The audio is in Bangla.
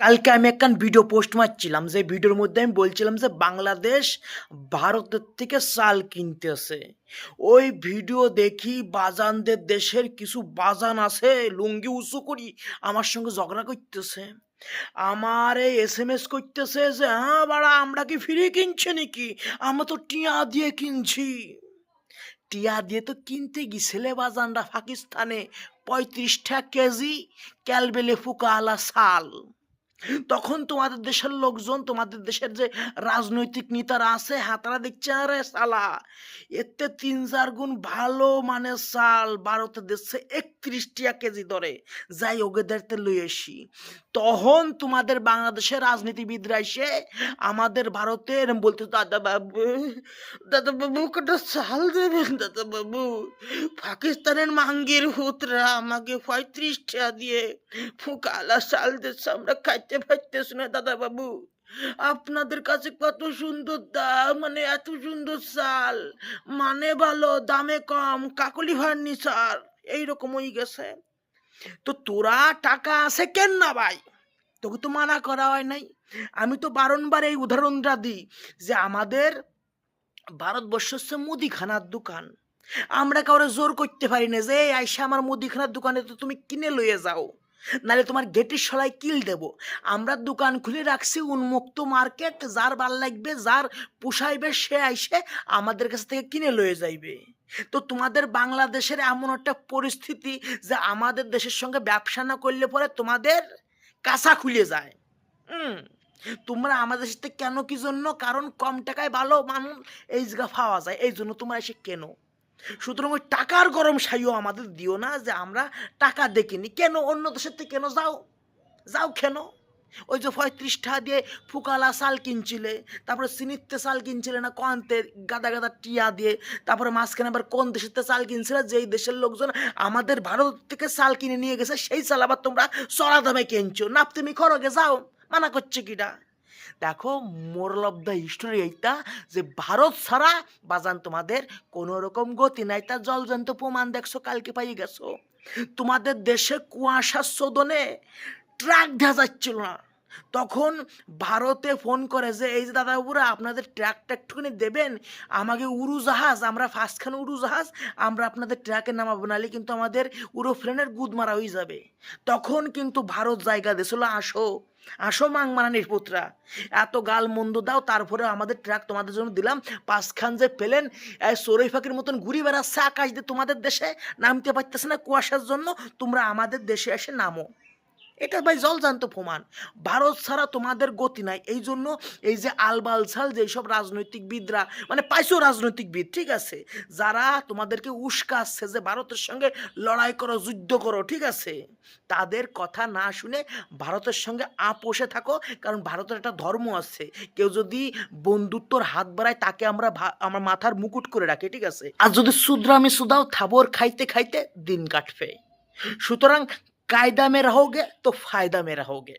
কালকে আমি একখান ভিডিও পোস্ট মারছিলাম, যে ভিডিওর মধ্যে আমি বলছিলাম যে বাংলাদেশ ভারতের থেকে চাল কিনতেছে। ওই ভিডিও দেখি বাজানদের দেশের কিছু বাজান আছে, লুঙ্গি উঁচু করি, আমার সঙ্গে ঝগড়া করতেছে। আমার এই এস এম এস করতেছে যে হ্যাঁ বাড়া, আমরা কি ফিরে কিনছি নাকি? আমরা তো টিয়া দিয়ে কিনছি। টিয়া দিয়ে তো কিনতে গেছিলে বাজানরা পাকিস্তানে, পঁয়ত্রিশটা কেজি ক্যালবেলে ফুকা আলা সাল তখন তোমাদের দেশের লোকজন, তোমাদের দেশের যে রাজনৈতিক নেতারা আছে হ্যাঁ তারা দেখছে, আরে সালা, এতে তিন চার গুণ ভালো মানে চাল ভারতের দেশে একত্রিশ টাকা কেজি ধরে যাই ওগেদেরতে লই আসি। তখন তোমাদের বাংলাদেশের রাজনীতিবিদরা এসে আমাদের ভারতের, বলতে দাদা বাবু দাদা বাবু, কটা চাল দেবেন, দাদা বাবু? পাকিস্তানের মাঙ্গির হুতরা আমাকে পঁয়ত্রিশ টাকা দিয়ে ফুকালা চাল দিচ্ছে, আমরা খাইতে পারতেছি না দাদা বাবু আপনাদের কাছে কত সুন্দর দাম মানে এত সুন্দর চাল। মানে ভালো, দামে কম, কাকলি ফার্নিচার এইরকম হয়ে গেছে। তো তোরা টাকা আছে কেন না ভাই? তোকে তো মানা করা হয় নাই। আমি তো বারংবার এই উদাহরণটা দিই যে আমাদের ভারতবর্ষ হচ্ছে মুদিখানার দোকান। আমরা কাউরে জোর করতে পারি না যে আইসা আমার মুদিখানার দোকানে তো তুমি কিনে লইয়ে যাও। নাহলে তোমার গেটের সলাই কিল দেব। আমরা দোকান খুলে রাখছি উন্মুক্ত মার্কেট, যার ভালো লাগবে, যার পোষাইবে, সে আইসে আমাদের কাছ থেকে কিনে লয়ে যাইবে। তো তোমাদের বাংলাদেশের এমন একটা পরিস্থিতি যে আমাদের দেশের সঙ্গে ব্যবসা না করলে পরে তোমাদের কাঁচা খুলে যায়। হুম, তোমরা আমাদের সাথে কেন কি জন্য? কারণ কম টাকায় ভালো মানুষ এই জায়গা পাওয়া যায়, এই জন্য তোমরা এসে কেন? সুতরাং ওই টাকার গরম সাইও আমাদের দিও না যে আমরা টাকা দেখিনি। কেন? অন্য দেশের থেকে কেন? যাও। যাও কেন? ওই যে পঁয়ত্রিশ টাকা দিয়ে ফুকালা চাল কিনছিলে, তারপরে সিনিতে চাল কিনছিলে না কন্তে গাদা গাদা টিয়া দিয়ে, তারপরে মাঝখানে আবার কোন দেশের চাল কিনছিলে? যেই দেশের লোকজন আমাদের ভারত থেকে চাল কিনে নিয়ে গেছে, সেই চাল আবার তোমরা চড়া দামে কিনছো। নাপ তুমি খরগে যাও। মানা করছে কিটা দেখো মোরাল অফ দ্য হিস্টোরি এইটা যে ভারত ছাড়া বাজান তোমাদের কোনো রকম গতি নাই। তা জলজন্ত প্রমাণ দেখছ, কালকে পাই গেছো। তোমাদের দেশে কুয়াশার শোধনে ট্রাক দেখা যাচ্ছিল না। তখন ভারতে ফোন করে যে, এই যে দাদা বাবুরা আপনাদের ট্র্যাকটা একটুখানি দেবেন? আমাকে উড়োজাহাজ, আমরা ফার্স্টখানে উড়োজাহাজ, আমরা আপনাদের ট্র্যাকে নামাবো, নাহলে কিন্তু আমাদের উড়োফ্রেনের গুদ মারা হয়ে যাবে। তখন কিন্তু ভারত জায়গা দিয়েছিল আসো আসো মাং মারানির পুত্রা, এত গাল মন্দ দাও, তারপরে আমাদের ট্রাক তোমাদের জন্য দিলাম, পাঁচখান যে পেলেন সরই ফাঁকির মতন ঘুরি বেড়াচ্ছে আকাশ দিয়ে তোমাদের দেশে, নামতে পারতেছে না কুয়াশার জন্য, তোমরা আমাদের দেশে এসে নামো। এটা ভাই জলজান্ত প্রমাণ। ভারত ছাড়া তোমাদের গতি নাই। এই জন্য এই যে আলবালসাল যেসব রাজনৈতিকবিদরা মানে পাইছো রাজনৈতিকবিদ, ঠিক আছে? যারা তোমাদেরকে উস্কাচ্ছে যে ভারতের সঙ্গে লড়াই করো, যুদ্ধ করো, ঠিক আছে? তাদের কথা না শুনে ভারতের সঙ্গে আপোষে থাকো, কারণ ভারতের একটা ধর্ম আছে। কেউ যদি বন্ধুত্বর হাত বাড়ায়, তাকে আমরা আমার মাথার মুকুট করে রাখি, ঠিক আছে? আর যদি সুদ্রামি সুদাও থাবর খাইতে খাইতে দিন কাটবে। সুতরাং कायदा में रहोगे तो फ़ायदा में रहोगे।